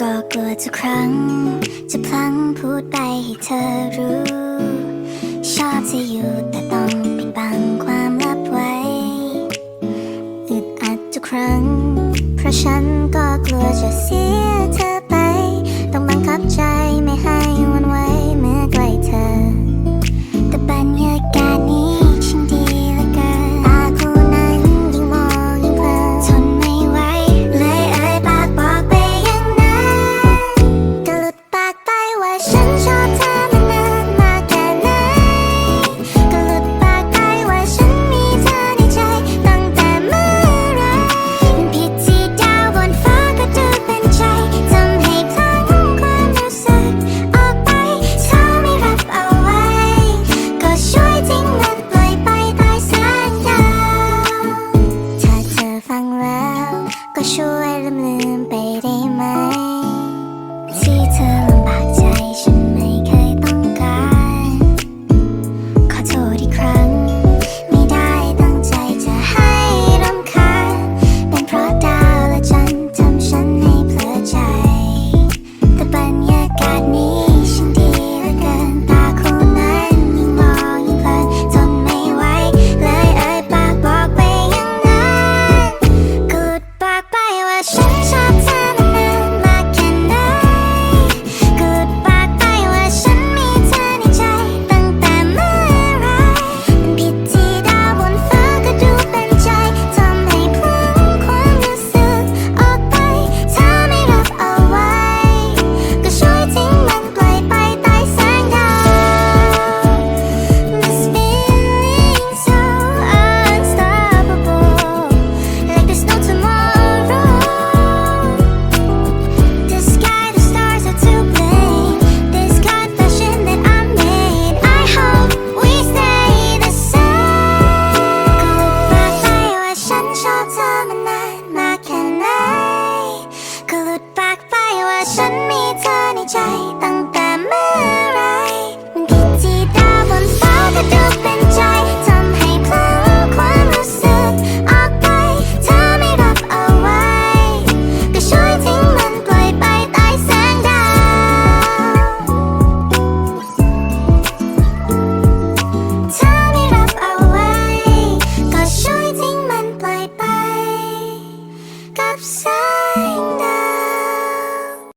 ก็กลัวทุกครั้ง จะพลั้งพูดไปให้เธอรู้ ชอบจะอยู่แต่ต้องปิดบังความลับไว้อึดอัดทุกครั้ง เพราะฉันก็กลัวจะเสียเธอไป ต้องบังคับใจ 的树